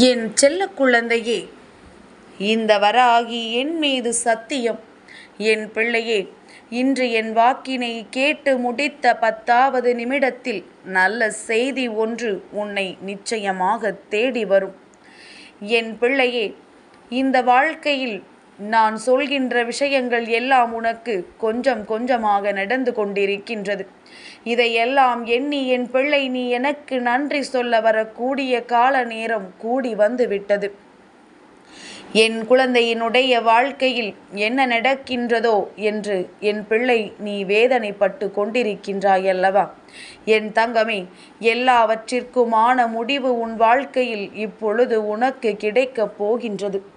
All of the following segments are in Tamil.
என் செல்ல குழந்தையே இந்த வராகி என் மீது சத்தியம். என் பிள்ளையே இன்று என் வாக்கினை கேட்டு முடித்த பத்தாவது நிமிடத்தில் நல்ல செய்தி ஒன்று உன்னை நிச்சயமாக தேடி வரும். என் பிள்ளையே இந்த வாழ்க்கையில் நான் சொல்கின்ற விஷயங்கள் எல்லாம் உனக்கு கொஞ்சம் கொஞ்சமாக நடந்து கொண்டிருக்கின்றது. இதையெல்லாம் எண்ணி என் பிள்ளை நீ எனக்கு நன்றி சொல்ல வரக்கூடிய கால நேரம் கூடி வந்து விட்டது என் குழந்தையினுடைய வாழ்க்கையில் என்ன நடக்கின்றதோ என்று என் பிள்ளை நீ வேதனைப்பட்டு கொண்டிருக்கின்றாய் அல்லவா? என் தங்கமே எல்லாவற்றிற்குமான முடிவு உன் வாழ்க்கையில் இப்பொழுது உனக்கு கிடைக்கப் போகின்றது.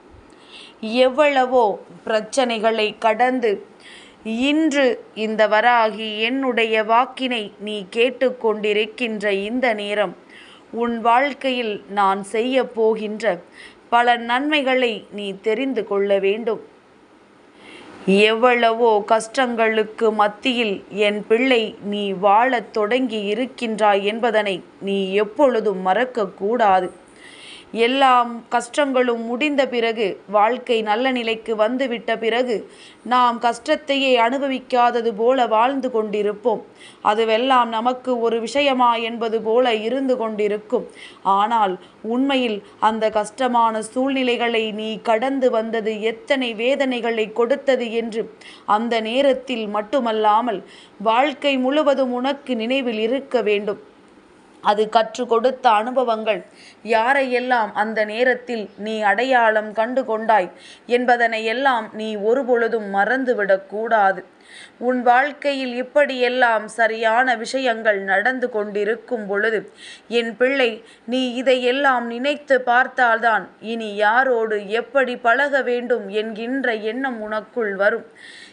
எவ்வளவோ பிரச்சனைகளை கடந்து இன்று இந்த வராகி என்னுடைய வாக்கினை நீ கேட்டுக்கொண்டிருக்கின்ற இந்த நேரம் உன் வாழ்க்கையில் நான் செய்ய போகின்ற பல நன்மைகளை நீ தெரிந்து கொள்ள வேண்டும். எவ்வளவோ கஷ்டங்களுக்கு மத்தியில் என் பிள்ளை நீ வாழத் தொடங்கி இருக்கின்றாய் என்பதனை நீ எப்பொழுதும் மறக்கக்கூடாது எல்லாம் கஷ்டங்களும் முடிந்த பிறகு வாழ்க்கை நல்ல நிலைக்கு வந்துவிட்ட பிறகு நாம் கஷ்டத்தையே அனுபவிக்காதது போல வாழ்ந்து கொண்டிருப்போம். அதுவெல்லாம் நமக்கு ஒரு விஷயமா என்பது போல இருந்து கொண்டிருக்கும். ஆனால் உண்மையில் அந்த கஷ்டமான சூழ்நிலைகளை நீ கடந்து வந்தது எத்தனை வேதனைகளை கொடுத்தது என்று அந்த நேரத்தில் மட்டுமல்லாமல் வாழ்க்கை முழுவதும் உனக்கு நினைவில் இருக்க வேண்டும். அது கற்றுக் கொடுத்த அனுபவங்கள். யாரையெல்லாம் அந்த நேரத்தில் நீ அடையாளம் கண்டு கொண்டாய் என்பதனை எல்லாம் நீ ஒருபொழுதும் மறந்துவிடக்கூடாது உன் வாழ்க்கையில் இப்படியெல்லாம் சரியான விஷயங்கள் நடந்து கொண்டிருக்கும் பொழுது என் பிள்ளை நீ இதையெல்லாம் நினைத்து பார்த்தால்தான் இனி யாரோடு எப்படி பழக வேண்டும் என்கின்ற எண்ணம் உனக்குள் வரும்.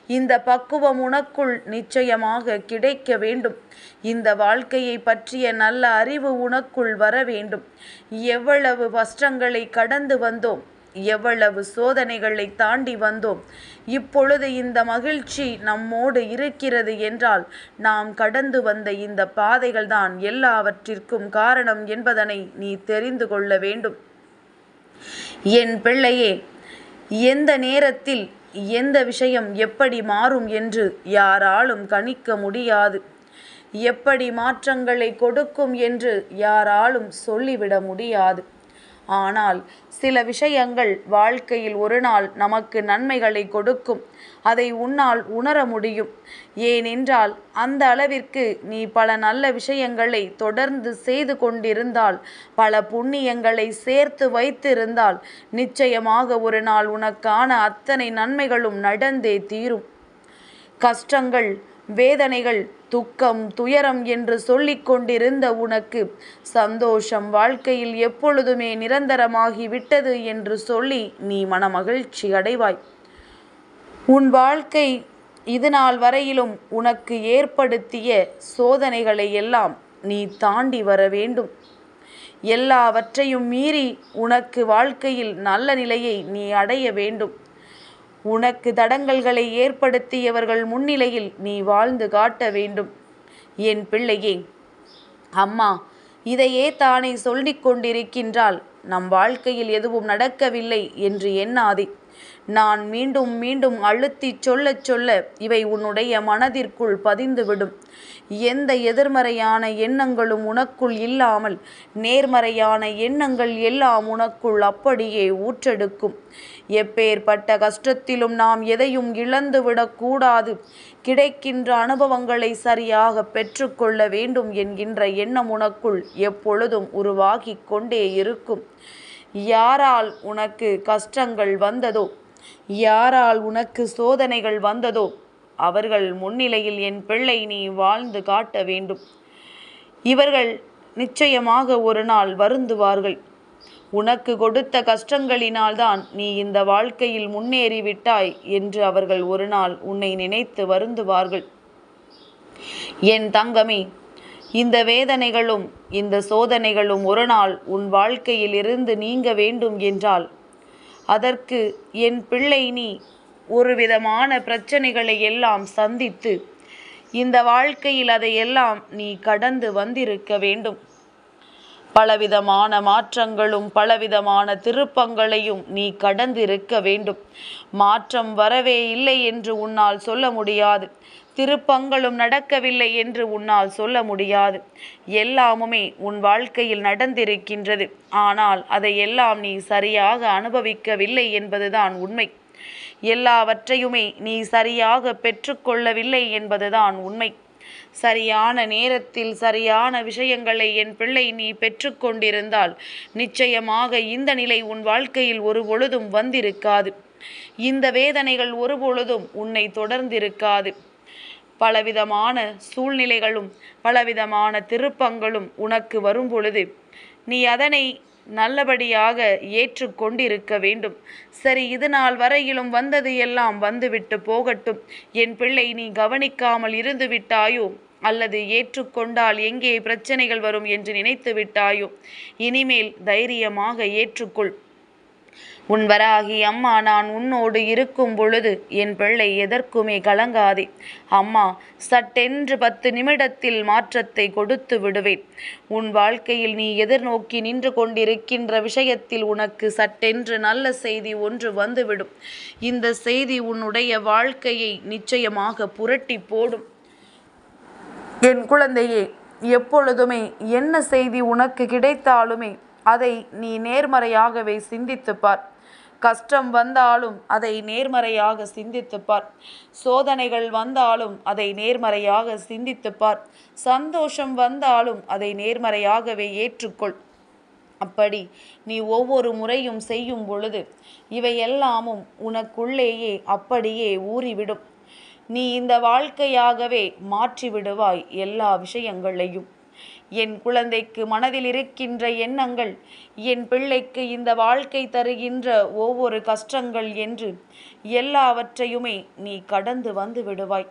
இந்த பக்குவம் உனக்குள் நிச்சயமாக கிடைக்க வேண்டும். இந்த வாழ்க்கையை பற்றிய நல்ல அறிவு உனக்குள் வர வேண்டும். எவ்வளவு கஷ்டங்களை கடந்து வந்தோம் எவ்வளவு சோதனைகளை தாண்டி வந்தோம். இப்பொழுது இந்த மகிழ்ச்சி நம்மோடு இருக்கிறது என்றால் நாம் கடந்து வந்த இந்த பாதைகள் தான் எல்லாவற்றிற்கும் காரணம் என்பதனை நீ தெரிந்து கொள்ள வேண்டும். என் பிள்ளையே எந்த நேரத்தில் எந்த விஷயம் எப்படி மாறும் என்று யாராலும் கணிக்க முடியாது. எப்படி மாற்றங்களை கொடுக்கும் என்று யாராலும் சொல்லிவிட முடியாது. ஆனால் சில விஷயங்கள் வாழ்க்கையில் ஒரு நாள் நமக்கு நன்மைகளை கொடுக்கும். அதை உன்னால் உணர முடியும். ஏனென்றால் அந்த அளவிற்கு நீ பல நல்ல விஷயங்களை தொடர்ந்து செய்து கொண்டிருந்தால் பல புண்ணியங்களை சேர்த்து வைத்திருந்தால் நிச்சயமாக ஒரு நாள் உனக்கான அத்தனை நன்மைகளும் நடந்தே தீரும். கஷ்டங்கள் வேதனைகள் துக்கம் துயரம் என்று சொல்லிக் கொண்டிருந்த உனக்கு சந்தோஷம் வாழ்க்கையில் எப்பொழுதுமே நிரந்தரமாகி விட்டது என்று சொல்லி நீ மனமகிழ்ச்சி அடைவாய். உன் வாழ்க்கை இது நாள் வரையிலும் உனக்கு ஏற்படுத்திய சோதனைகளை எல்லாம் நீ தாண்டி வர வேண்டும். எல்லாவற்றையும் மீறி உனக்கு வாழ்க்கையில் நல்ல நிலையை நீ அடைய வேண்டும். உனக்கு தடங்கல்களை ஏற்படுத்தியவர்கள் முன்னிலையில் நீ வாழ்ந்து காட்ட வேண்டும். என் பிள்ளையே அம்மா இதையே தானே சொல்லிக் கொண்டிருக்கின்றால் நம் வாழ்க்கையில் எதுவும் நடக்கவில்லை என்று எண்ணாதே. நான் மீண்டும் மீண்டும் அழுத்திச் சொல்லச் சொல்ல இவை உன்னுடைய மனதிற்குள் பதிந்துவிடும். எந்த எதிர்மறையான எண்ணங்களும் உனக்குள் இல்லாமல் நேர்மறையான எண்ணங்கள் எல்லாம் உனக்குள் அப்படியே ஊற்றெடுக்கும். எப்பேற்பட்ட கஷ்டத்திலும் நாம் எதையும் இழந்துவிடக்கூடாது கிடைக்கின்ற அனுபவங்களை சரியாக பெற்றுக்கொள்ள வேண்டும் என்கின்ற எண்ணம் உனக்குள் எப்பொழுதும் உருவாகி கொண்டே இருக்கும். யாரால் உனக்கு கஷ்டங்கள் வந்ததோ? யாரால் உனக்கு சோதனைகள் வந்ததோ? அவர்கள் முன்னிலையில் என் பிள்ளை நீ வாழ்ந்து காட்ட வேண்டும். இவர்கள் நிச்சயமாக ஒரு நாள் வருந்துவார்கள். உனக்கு கொடுத்த கஷ்டங்களினால்தான் நீ இந்த வாழ்க்கையில் முன்னேறிவிட்டாய் என்று அவர்கள் ஒரு நாள் உன்னை நினைத்து வருந்துவார்கள். என் தங்கமே இந்த வேதனைகளும் இந்த சோதனைகளும் ஒரு நாள் உன் வாழ்க்கையில் இருந்து நீங்க வேண்டும் என்றால் அதற்கு என் பிள்ளை நீ ஒரு விதமான பிரச்சனைகளை எல்லாம் சந்தித்து இந்த வாழ்க்கையில் அதையெல்லாம் நீ கடந்து வந்திருக்க வேண்டும். பலவிதமான மாற்றங்களும் பலவிதமான திருப்பங்களையும் நீ கடந்திருக்க வேண்டும். மாற்றம் வரவே இல்லை என்று உன்னால் சொல்ல முடியாது. திருப்பங்களும் நடக்கவில்லை என்று உன்னால் சொல்ல முடியாது. எல்லாமுமே உன் வாழ்க்கையில் நடந்திருக்கின்றது. ஆனால் அதை எல்லாம் நீ சரியாக அனுபவிக்கவில்லை என்பதுதான் உண்மை. எல்லாவற்றையுமே நீ சரியாக பெற்றுக்கொள்ளவில்லை என்பதுதான் உண்மை. சரியான நேரத்தில் சரியான விஷயங்களை என் பிள்ளை நீ பெற்றுக்கொண்டிருந்தால் நிச்சயமாக இந்த நிலை உன் வாழ்க்கையில் ஒரு பொழுதும் வந்திருக்காது. இந்த வேதனைகள் ஒரு பொழுதும் உன்னை தொடர்ந்திருக்காது. பலவிதமான சூழ்நிலைகளும் பலவிதமான திருப்பங்களும் உனக்கு வரும் பொழுது நீ அதனை நல்லபடியாக ஏற்றுக்கொண்டிருக்க வேண்டும். சரி இது நாள் வரையிலும் வந்தது எல்லாம் வந்துவிட்டு போகட்டும். என் பிள்ளை நீ கவனிக்காமல் இருந்து விட்டாயோ? அல்லது ஏற்றுக்கொண்டால் எங்கே பிரச்சனைகள் வரும் என்று நினைத்து விட்டாயோ? இனிமேல் தைரியமாக ஏற்றுக்கொள். உன் வராகி அம்மா நான் உன்னோடு இருக்கும் பொழுது என் பிள்ளை எதற்குமே கலங்காதே. அம்மா சட்டென்று பத்து நிமிடத்தில் மாற்றத்தை கொடுத்து விடுவேன். உன் வாழ்க்கையில் நீ எதிர்நோக்கி நின்று கொண்டிருக்கின்ற விஷயத்தில் உனக்கு சட்டென்று நல்ல செய்தி ஒன்று வந்துவிடும். இந்த செய்தி உன்னுடைய வாழ்க்கையை நிச்சயமாக புரட்டி போடும். என் குழந்தையே எப்பொழுதுமே என்ன செய்தி உனக்கு கிடைத்தாலுமே அதை நீ நேர்மறையாகவே சிந்தித்துப்பார். கஷ்டம் வந்தாலும் அதை நேர்மறையாக சிந்தித்துப்பார். சோதனைகள் வந்தாலும் அதை நேர்மறையாக சிந்தித்துப்பார். சந்தோஷம் வந்தாலும் அதை நேர்மறையாகவே ஏற்றுக்கொள். அப்படி நீ ஒவ்வொரு முறையும் செய்யும் பொழுது இவையெல்லாமும் உனக்குள்ளேயே அப்படியே ஊறிவிடும். நீ இந்த வாழ்க்கையாகவே மாற்றிவிடுவாய் எல்லா விஷயங்களையும். என் குழந்தைக்கு மனதில் இருக்கின்ற எண்ணங்கள் என் பிள்ளைக்கு இந்த வாழ்க்கை தருகின்ற ஒவ்வொரு கஷ்டங்கள் என்று எல்லாவற்றையுமே நீ கடந்து வந்து விடுவாய்.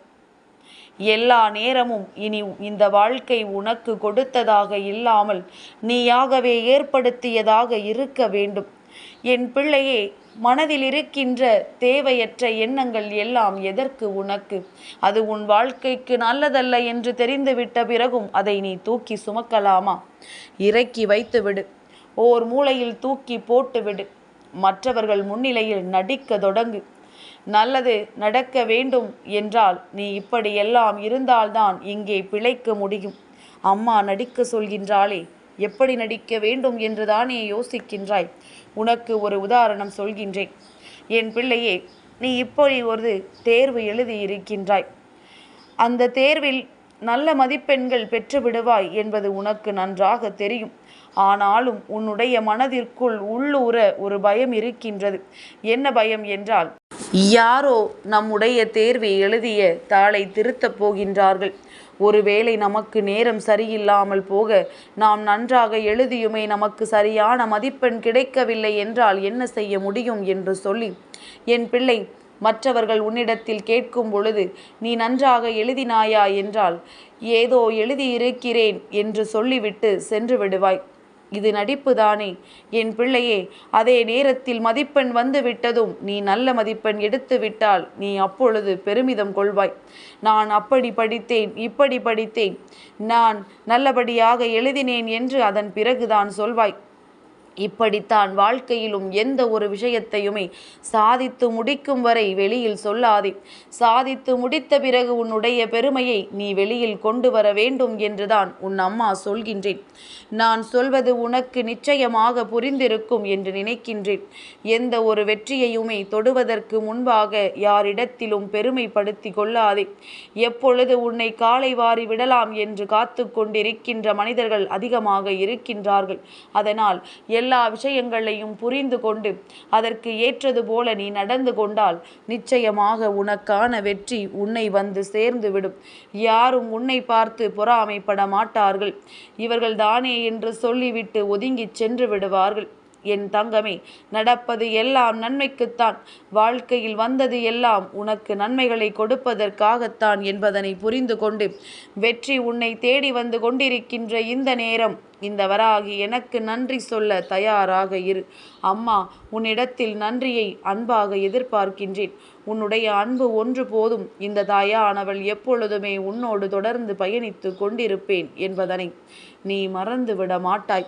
எல்லா நேரமும் இனி இந்த வாழ்க்கை உனக்கு கொடுத்ததாக இல்லாமல் நீயாகவே ஏற்படுத்தியதாக இருக்க வேண்டும். என் பிள்ளையே மனதில் இருக்கின்ற தேவையற்ற எண்ணங்கள் எல்லாம் எதற்கு உனக்கு? அது உன் வாழ்க்கைக்கு நல்லதல்ல என்று தெரிந்துவிட்ட பிறகும் அதை நீ தூக்கி சுமக்கலாமா? இறக்கி வைத்துவிடு. ஓர் மூலையில் தூக்கி போட்டுவிடு. மற்றவர்கள் முன்னிலையில் நடிக்க தொடங்கு. நல்லது நடக்க வேண்டும் என்றால் நீ இப்படியெல்லாம் இருந்தால்தான் இங்கே பிழைக்க முடியும். அம்மா நடிக்க சொல்கின்றாளே எப்படி நடிக்க வேண்டும் என்று தானே யோசிக்கின்றாய்? உனக்கு ஒரு உதாரணம் சொல்கின்றேன். என் பிள்ளையே நீ இப்படி ஒரு தேர்வு எழுதி இருக்கின்றாய் அந்த தேர்வில் நல்ல மதிப்பெண்கள் பெற்று விடுவாய் என்பது உனக்கு நன்றாக தெரியும். ஆனாலும் உன்னுடைய மனதிற்குள் உள்ளூர ஒரு பயம் இருக்கின்றது. என்ன பயம் என்றால் யாரோ நம்முடைய தேர்வை எழுதிய தாளை திருத்தப் போகின்றார்கள். ஒருவேளை நமக்கு நேரம் சரியில்லாமல் போக நாம் நன்றாக எழுதியுமே நமக்கு சரியான மதிப்பெண் கிடைக்கவில்லை என்றால் என்ன செய்ய முடியும் என்று சொல்லி என் பிள்ளை மற்றவர்கள் உன்னிடத்தில் கேட்கும் பொழுது நீ நன்றாக எழுதினாயா? என்றால் ஏதோ எழுதியிருக்கிறேன் என்று சொல்லிவிட்டு சென்று விடுவாய். இது நடிப்பு தானே என் பிள்ளையே அதே நேரத்தில் மதிப்பெண் வந்து விட்டதும் நீ நல்ல மதிப்பெண் எடுத்து விட்டால் நீ அப்பொழுது பெருமிதம் கொள்வாய். நான் அப்படி படித்தேன் இப்படி படித்தேன். நான் நல்லபடியாக எழுதினேன் என்று அதன் பிறகுதான் சொல்வாய். இப்படித்தான் வாழ்க்கையிலும் எந்த ஒரு விஷயத்தையுமே சாதித்து முடிக்கும் வரை வெளியில் சொல்லாதே. சாதித்து முடித்த பிறகு உன்னுடைய பெருமையை நீ வெளியில் கொண்டு வர வேண்டும் என்றுதான் உன் அம்மா சொல்கின்றேன். நான் சொல்வது உனக்கு நிச்சயமாக புரிந்திருக்கும் என்று நினைக்கின்றேன். எந்த ஒரு வெற்றியையுமே தொடுவதற்கு முன்பாக யாரிடத்திலும் பெருமைப்படுத்தி கொள்ளாதே. எப்பொழுது உன்னை காலை வாரி விடலாம் என்று காத்து கொண்டிருக்கின்ற மனிதர்கள் அதிகமாக இருக்கின்றார்கள். அதனால் எல்லா விஷயங்களையும் புரிந்து கொண்டு அதற்கு ஏற்றது போல நீ நடந்து கொண்டால் நிச்சயமாக உனக்கான வெற்றி உன்னை வந்து சேர்ந்துவிடும். யாரும் உன்னை பார்த்து பொறாமைப்பட மாட்டார்கள் இவர்கள் தானே என்று சொல்லிவிட்டு ஒதுங்கி சென்று விடுவார்கள். என் தங்கமே நடப்பது எல்லாம் நன்மைக்குத்தான். வாழ்க்கையில் வந்தது எல்லாம் உனக்கு நன்மைகளை கொடுப்பதற்காகத்தான் என்பதனை புரிந்து கொண்டு வெற்றி உன்னை தேடி வந்து கொண்டிருக்கின்ற இந்த நேரம் இந்த வராகி எனக்கு நன்றி சொல்ல தயாராக இரு. அம்மா உன்னிடத்தில் நன்றியை அன்பாக எதிர்பார்க்கின்றேன். உன்னுடைய அன்பு ஒன்று போதும். இந்த தாயானவள் எப்பொழுதுமே உன்னோடு தொடர்ந்து பயணித்து கொண்டிருப்பேன் என்பதனை நீ மறந்து விட மாட்டாய்.